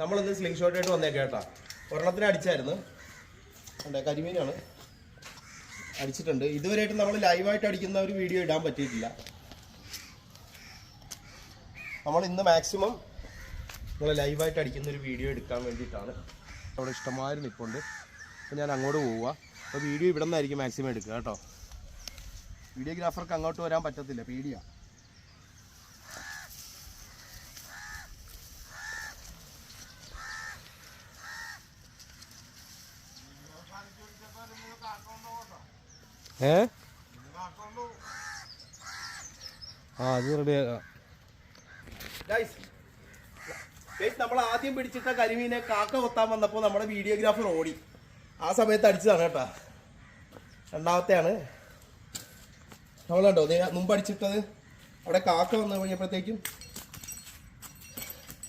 നമ്മളിന്ന് sling shot ആയിട്ട് വന്നേക്കാം കേട്ടോ. ഒരെണ്ണത്തിന് അടിച്ചായിരുന്നു. ഉണ്ട് കരിമീനാണ്. അടിച്ചിട്ടുണ്ട്. ഇതുവരെയായിട്ട് നമ്മൾ ലൈവായിട്ട് അടിക്കുന്ന ഒരു വീഡിയോ ഇടാൻ പറ്റിയിട്ടില്ല. നമ്മൾ ഇന്ന് മാക്സിമം നമ്മൾ ലൈവായിട്ട് അടിക്കുന്ന ഒരു വീഡിയോ എടുക്കാൻ വേണ്ടിയിട്ടാണ്. അവിടെ ഇഷ്ടമാതിരി നിൽപ്പുണ്ട് അപ്പോൾ ഞാൻ അങ്ങോട്ട് പോവുക. അപ്പോൾ വീഡിയോ ഇവിടെ നിന്നായിരിക്കും മാക്സിമം എടുക്കുക കേട്ടോ. വീഡിയോഗ്രാഫർക്ക് അങ്ങോട്ട് വരാൻ പറ്റത്തില്ല. പേടിയാ. ഏ? ആ അത് ഗൈസ് ഗൈസ് നമ്മൾ ആദ്യം പിടിച്ചിട്ട കരിമീനെ കാക്ക കൊത്താൻ വന്നപ്പോൾ നമ്മുടെ വീഡിയോഗ്രാഫർ ഓടി. ആ സമയത്ത് അടിച്ചതാണ് കേട്ടാ. രണ്ടാമത്തെയാണ്. നമ്മളുണ്ടോ? മുമ്പ് അടിച്ചിട്ടത് അവിടെ കാക്ക വന്നു കഴിഞ്ഞപ്പോഴത്തേക്കും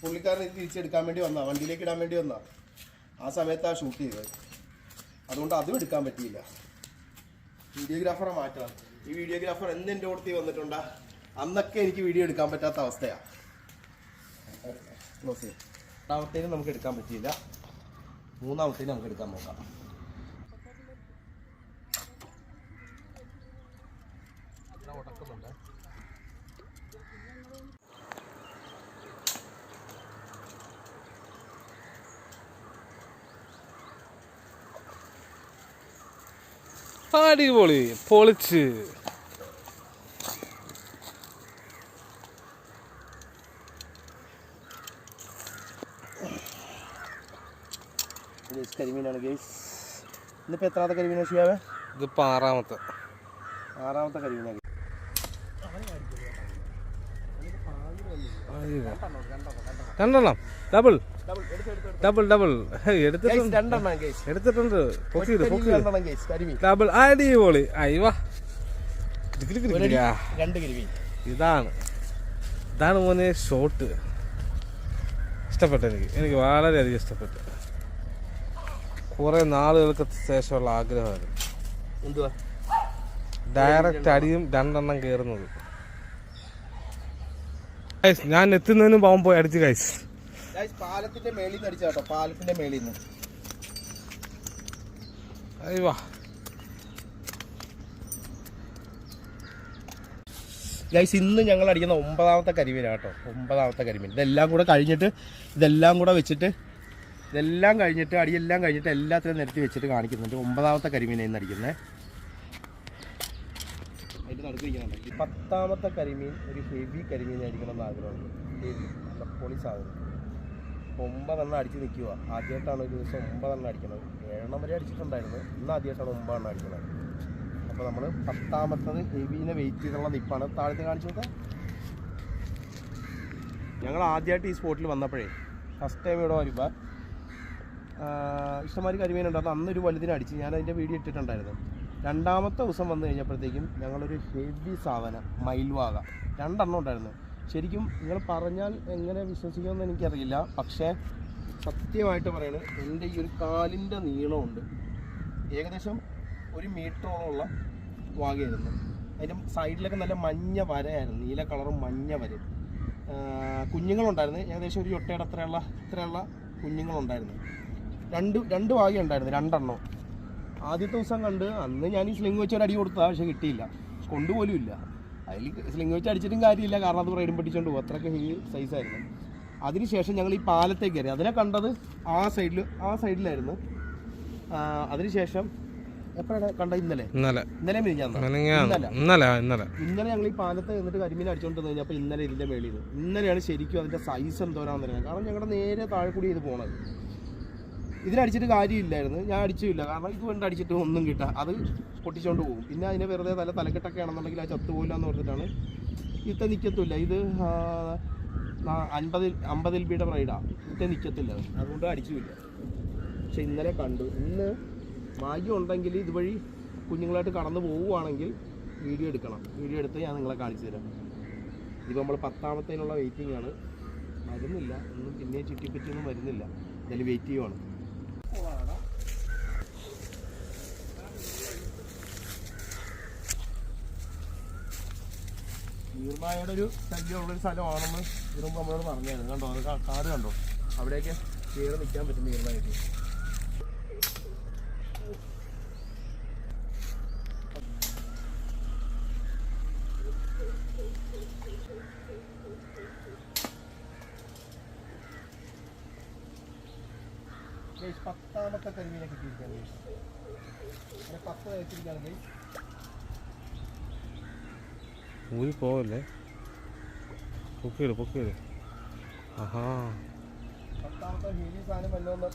പുള്ളിക്കാരൻ തിരിച്ചെടുക്കാൻ വേണ്ടി വന്നാ വണ്ടിയിലേക്ക് ഇടാൻ വേണ്ടി വന്നാ. ആ സമയത്താണ് ഷൂട്ട് ചെയ്തത്. അതുകൊണ്ട് അതും എടുക്കാൻ പറ്റിയില്ല. വീഡിയോഗ്രാഫറെ മാറ്റണം. ഈ വീഡിയോഗ്രാഫർ എന്ന് എന്റെ കൂടത്തിൽ വന്നിട്ടുണ്ടാ? അന്നൊക്കെ എനിക്ക് വീഡിയോ എടുക്കാൻ പറ്റാത്ത അവസ്ഥയാണ് ക്ലോസ് നമുക്ക് എടുക്കാൻ പറ്റിയില്ല. മൂന്നാമത്തേനും നമുക്ക് എടുക്കാൻ നോക്കാം. അടിപൊളി പൊളിച്ച്. ഗേസ് കരിമീനാണ് ഗേസ് ഇന്നിപ്പോൾ എത്രാമത്തെ കരിമീനാണ് ഷിയാവേ? ഇതിപ്പോ ആറാമത്തെ. ആറാമത്തെ കരിമീനാണ്. രണ്ടെണ്ണം. ഡബിൾ ഡബിൾ ഡബിൾ എടുത്തിട്ടുണ്ട്. പൊക്കിയത് പൊക്കിയത് ഡബിൾ അടിപൊളി കരിമീൻ. ഇതാണ്. ഇതാണ് മോനെ ഷോട്ട് ഇഷ്ടപ്പെട്ടു എനിക്ക്. എനിക്ക് വളരെയധികം ഇഷ്ടപ്പെട്ടു. കുറേ നാളുകൾക്ക് ശേഷമുള്ള ആഗ്രഹമായിരുന്നു. എന്തുവാ? ഡയറക്റ്റ് അടിയും രണ്ടെണ്ണം കയറുന്നത് ഞാൻ എത്തുന്നതിന് പാവം പോയി അടിച്ച് ഗൈസ് പാലത്തിന്റെ മേളിൽ നിന്ന് അടിച്ച കേട്ടോ. പാലത്തിന്റെ മേളിൽ നിന്ന്. അയ്യവാ ഗൈസ് ഇന്ന് ഞങ്ങൾ അടിക്കുന്ന ഒമ്പതാമത്തെ കരിമീനാണ് കേട്ടോ. ഒമ്പതാമത്തെ കരിമീൻ. ഇതെല്ലാം കൂടെ കഴിഞ്ഞിട്ട് ഇതെല്ലാം കൂടെ വെച്ചിട്ട് ഇതെല്ലാം കഴിഞ്ഞിട്ട് അടിയെല്ലാം കഴിഞ്ഞിട്ട് എല്ലാത്തിനും നിരത്തി വെച്ചിട്ട് കാണിക്കുന്നുണ്ട്. ഒമ്പതാമത്തെ കരിമീനാണ് ഇന്ന് അടിക്കുന്നത് അതിന്റെ പത്താമത്തെ കരിമീൻ ഒരു ഹെവി കരിമീൻ അടിക്കണം എന്ന് ആഗ്രഹമുണ്ട്. ഹെവി നല്ല പൊളി സാധനം. ഒമ്പതെണ്ണം അടിച്ച് നിൽക്കുക. ആദ്യമായിട്ടാണ് ഒരു ദിവസം ഒമ്പതെണ്ണം അടിക്കുന്നത് ഏഴെണ്ണം വരെ അടിച്ചിട്ടുണ്ടായിരുന്നു. ഇന്ന് ആദ്യമായിട്ടാണ് ഒമ്പതെണ്ണം അടിക്കുന്നത് അപ്പോൾ നമ്മൾ പത്താമത്തത് ഹെവിനെ വെയിറ്റ് ചെയ്തുള്ള നിപ്പാണ്. താഴത്ത് കാണിച്ചു നോക്കാം. ഞങ്ങൾ ആദ്യമായിട്ട് ഈ സ്പോട്ടിൽ വന്നപ്പോഴേ ഫസ്റ്റ് ടൈം ഇവിടെ വരുമ്പോൾ ഇഷ്ടംമാതിരി കരിമീനുണ്ടായിരുന്നു അന്നൊരു വലുതിനെ അടിച്ച് ഞാൻ അതിന്റെ വീഡിയോ ഇട്ടിട്ടുണ്ടായിരുന്നു. രണ്ടാമത്തെ ദിവസം വന്നു കഴിഞ്ഞപ്പോഴത്തേക്കും ഞങ്ങളൊരു ഹെവി സാധനം മയിൽവാക. രണ്ടെണ്ണം ഉണ്ടായിരുന്നു. ശരിക്കും നിങ്ങൾ പറഞ്ഞാൽ എങ്ങനെ വിശ്വസിക്കുമെന്ന് എനിക്കറിയില്ല. പക്ഷേ സത്യമായിട്ട് പറയുന്നത് എന്റെ ഈ ഒരു കാലിന്റെ നീളമുണ്ട്. ഏകദേശം ഒരു മീറ്ററോളമുള്ള വാഗയായിരുന്നു. അതിന്റെ സൈഡിലൊക്കെ നല്ല മഞ്ഞ വരയായിരുന്നു. നീല കളറും മഞ്ഞ വര കുഞ്ഞുങ്ങളുണ്ടായിരുന്നു. ഏകദേശം ഒരു ചൊട്ടയുടെ അത്രയുള്ള ഇത്രയുള്ള കുഞ്ഞുങ്ങളുണ്ടായിരുന്നു. രണ്ട് രണ്ട് വാഗ ഉണ്ടായിരുന്നു രണ്ടെണ്ണം. ആദ്യത്തെ ദിവസം കണ്ട് അന്ന് ഞാൻ ഈ സ്ലിംഗ് വെച്ച് ഒരു അടി കൊടുത്താൽ പക്ഷേ കിട്ടിയില്ല. കൊണ്ടുപോലും ഇല്ല. അതിൽ സ്ലിംഗ് വെച്ച് അടിച്ചിട്ടും കാര്യമില്ല. കാരണം അത് റൈഡും പഠിച്ചുകൊണ്ട് പോകും അത്രയ്ക്ക് ഹെവി സൈസായിരുന്നു അതിനുശേഷം ഞങ്ങൾ ഈ പാലത്തേക്ക് കയറി. അതിനെ കണ്ടത് ആ സൈഡിൽ ആ സൈഡിലായിരുന്നു അതിനുശേഷം എപ്പോഴാണ് കണ്ട ഇന്നലെ. ഇന്നലെ. ഇന്നലെ ഇന്നലെ. ഇന്നലെ ഇന്നലെ. ഇന്നലെ ഞങ്ങൾ ഈ പാലത്ത് നിന്നിട്ട് കരിമീൻ അടിച്ചോണ്ട് കഴിഞ്ഞപ്പോൾ ഇന്നലെ ഇതിന്റെ മേളിൽ ഇന്നലെയാണ് ശരിക്കും അതിന്റെ സൈസ് എന്തോരാന്ന് പറയുന്നത് കാരണം ഞങ്ങളുടെ നേരെ താഴെ കൂടി ഇത് പോണത്. ഇതിനടിച്ചിട്ട് കാര്യമില്ലായിരുന്നു. ഞാൻ അടിച്ചില്ല കാരണം ഇത് കൊണ്ട് അടിച്ചിട്ട് ഒന്നും കിട്ട. അത് പൊട്ടിച്ചോണ്ട് പോകും. പിന്നെ അതിനെ വെറുതെ തല തലക്കെട്ടൊക്കെ ആണെന്നുണ്ടെങ്കിൽ ആ ചത്തുപോയില്ല എന്ന് പറഞ്ഞിട്ടാണ് ഇത്ത നിൽക്കത്തില്ല ഇത് അൻപതിൽ അമ്പതിൽ എൽ ബിയുടെ പ്രൈഡാണ് ഇത്ത നിൽക്കത്തില്ല അത്. അതുകൊണ്ട് അടിച്ചുമില്ല. പക്ഷെ ഇന്നലെ കണ്ടു. ഇന്ന് ഭാഗ്യം ഉണ്ടെങ്കിൽ ഇതുവഴി കുഞ്ഞുങ്ങളായിട്ട് കടന്നു പോവുകയാണെങ്കിൽ വീഡിയോ എടുക്കണം. വീഡിയോ എടുത്ത് ഞാൻ നിങ്ങളെ കാണിച്ചു തരാം. ഇതിപ്പോൾ നമ്മൾ പത്താമത്തേനുള്ള വെയിറ്റിംഗ് ആണ്. വരുന്നില്ല. ഒന്നും പിന്നെ ചുറ്റിപ്പറ്റിയൊന്നും വരുന്നില്ല. എന്തായാലും വെയിറ്റ് ചെയ്യുവാണ്. നീർമായയുടെ ഒരു ശല്യമുള്ളൊരു സ്ഥലമാണെന്ന് ഇതിനു മുമ്പ് നമ്മളോട് പറഞ്ഞായിരുന്നു കണ്ടോ അത് കാട് കണ്ടോ അവിടെയൊക്കെ കയറി നിൽക്കാൻ പറ്റും ഗൈസ്, പത്താമത്തെ കരിമീനെ. അങ്ങനെ പത്ത് കഴിച്ചിരിക്കുകയാണ്. ഊരി പോവല്ലേ പൊക്കിയിട് പൊക്കിയിട്. ആഹാ.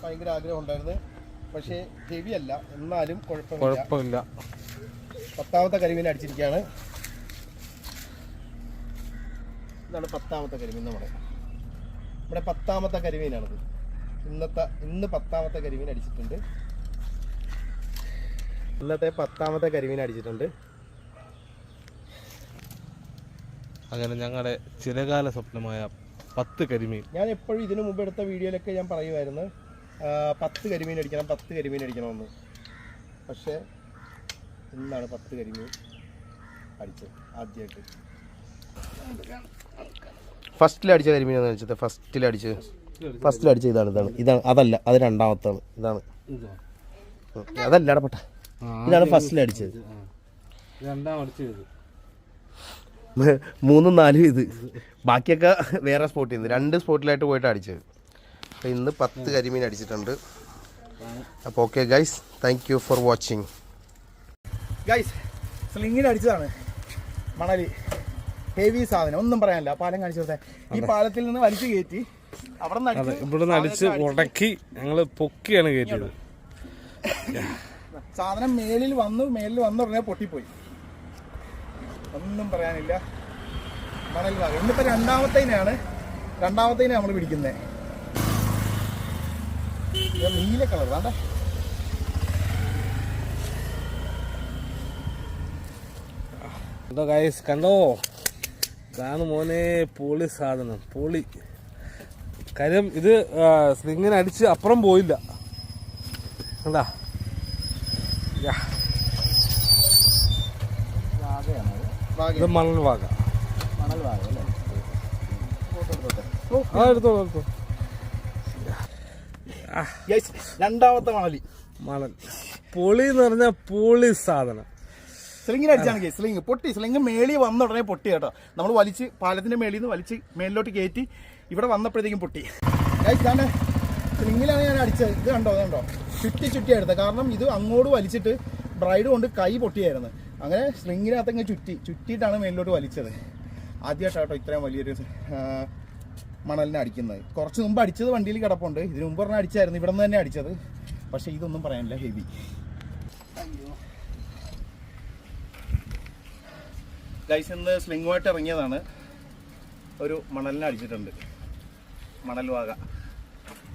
ഭയങ്കര ആഗ്രഹം ഉണ്ടായിരുന്നു. പക്ഷേ ഹെവി അല്ല എന്നാലും കുഴപ്പമില്ല. കുഴപ്പമില്ല. പത്താമത്തെ കരിമീൻ അടിച്ചിരിക്കുകയാണ്. ഇതാണ് പത്താമത്തെ കരിമീൻ നമ്മുടെ നമ്മുടെ പത്താമത്തെ കരിമീനാണിത്. ഇന്നത്തെ ഇന്ന് പത്താമത്തെ കരിമീൻ അടിച്ചിട്ടുണ്ട്. ഇന്നത്തെ പത്താമത്തെ കരിമീൻ അടിച്ചിട്ടുണ്ട്. അങ്ങനെ ഞങ്ങളുടെ ചിരകാല സ്വപ്നമായ പത്ത് കരിമീൻ. ഞാൻ എപ്പോഴും ഇതിനു മുമ്പ് എടുത്ത വീഡിയോയിലൊക്കെ ഞാൻ പറയുമായിരുന്നു പത്ത് കരിമീൻ അടിക്കണം പത്ത് കരിമീൻ അടിക്കണമെന്ന്. പക്ഷേ ഇന്നാണ് പത്ത് കരിമീൻ അടിച്ചത് ആദ്യമായിട്ട്. ഫസ്റ്റിൽ അടിച്ച കരിമീൻ എന്ന് വെച്ചത് ഫസ്റ്റിൽ അടിച്ച് ഫസ്റ്റിൽ അടിച്ച ഇതാണ് ഇതാണ്. ഇതാണ് അതല്ല അത് രണ്ടാമത്താണ്. ഇതാണ്. അതല്ല ഇടപെട്ട. ഇതാണ് ഫസ്റ്റിൽ അടിച്ചത്. രണ്ടാം അടിച്ചത് മൂന്നും നാലും ഇത്. ബാക്കിയൊക്കെ വേറെ സ്പോട്ടിൽ നിന്ന് രണ്ട് സ്പോട്ടിലായിട്ട് പോയിട്ട് അടിച്ചത്. അപ്പോൾ ഇന്ന് പത്ത് കരിമീൻ അടിച്ചിട്ടുണ്ട്. അപ്പോൾ okay guys thank you for watching guys സ്ലിങ്ങിന് അടിച്ചതാണ്. മണലി. ഹെവി സാധനം. ഒന്നും പറയാനില്ല. പാലം കാണിച്ചു ഈ പാലത്തിൽ നിന്ന് വലിച്ചു കയറ്റി. അവിടെ നിന്ന് ഇവിടുന്ന് അടിച്ച് ഉടക്കി ഞങ്ങൾ പൊക്കിയാണ് കയറ്റിയത്. സാധനം മേലിൽ വന്നു. മേലിൽ വന്ന ഉടനെ പൊട്ടിപ്പോയി. ഒന്നും പറയാനില്ല. മണൽ ഭാഗം ഇന്നിപ്പോ രണ്ടാമത്തേനാണ് രണ്ടാമത്തേനെ നമ്മൾ പിടിക്കുന്നത് നീല കളർ വേണ്ട. കണ്ടോ ഗൈസ് കണ്ടോ? ഇതാണ് മോനെ പൊളി സാധനം. പൊളി. കാര്യം ഇത് സ്ലിങ്ങിനടിച്ച് അപ്പുറം പോയില്ല. കണ്ടാ യാ, ഭാഗയാണ് അത്. ഇത് മണൽ വാക മണൽ ഭാഗം അല്ലേ ആ എടുത്തോളൂ എടുത്തോ രണ്ടാമത്തെ മണലി മണൽ. പൊളി എന്ന് പറഞ്ഞാൽ പൊളി സാധനം. സ്ലിങ്ങിന് അടിച്ചാണ് കേസ്. സ്ലിങ് പൊട്ടി. സ്ലിങ് മേളി വന്ന ഉടനെ പൊട്ടി കേട്ടോ. നമ്മൾ വലിച്ച് പാലത്തിന്റെ മേളിൽ നിന്ന് വലിച്ച് മേലിലോട്ട് കയറ്റി ഇവിടെ വന്നപ്പോഴത്തേക്കും പൊട്ടി. ഗൈസ് ഞാൻ സ്ലിങ്ങിലാണ് ഞാൻ അടിച്ചത്. ഇത് കണ്ടോ കണ്ടോ? ചുറ്റി ചുറ്റി എടുത്തത് കാരണം ഇത് അങ്ങോട്ട് വലിച്ചിട്ട് ബ്രൈഡ് കൊണ്ട് കൈ പൊട്ടിയായിരുന്നു. അങ്ങനെ സ്ലിങ്ങിനകത്ത് ഇങ്ങനെ ചുറ്റി ചുറ്റിയിട്ടാണ് മേലിലോട്ട് വലിച്ചത്. ആദ്യമായിട്ടാണ് കേട്ടോ ഇത്രയും വലിയൊരു മണലിനെ അടിക്കുന്നത്. കുറച്ച് മുമ്പ് അടിച്ചത് വണ്ടിയിൽ കിടപ്പുണ്ട്. ഇതിന് മുമ്പ് പറഞ്ഞാൽ അടിച്ചായിരുന്നു. ഇവിടെ നിന്ന് തന്നെ അടിച്ചത്. പക്ഷേ ഇതൊന്നും പറയാനില്ല. ഹെവി ഗൈസ് ഇന്ന് സ്ലിങ്ങുമായിട്ട് ഇറങ്ങിയതാണ്. ഒരു മണലിനെ അടിച്ചിട്ടുണ്ട്. മണൽ വാക.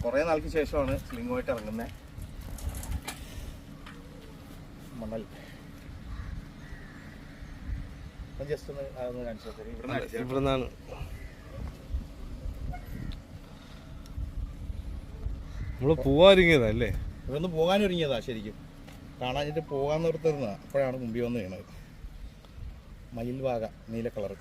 കുറേ നാൾക്ക് ശേഷമാണ് സ്ലിങ്ങുമായിട്ട് ഇറങ്ങുന്നത് മണൽ ജസ്റ്റ് ഒന്ന് അതൊന്ന് കാണിച്ചു തരും ഇവിടെ അടിച്ചത് ഇവിടുന്നാണ്. നമ്മൾ പോവാതിരിക്കുന്നതല്ലേ അല്ലേ ഇവിടുന്ന് പോകാൻ ഒരുങ്ങിയതാ ശരിക്കും. കാണാഞ്ഞിട്ട് പോകാൻ നിർത്തിരുന്നതാ അപ്പോഴാണ് മുമ്പിൽ വന്ന് വീണത്. മയിൽ വാക നീല കളറ്.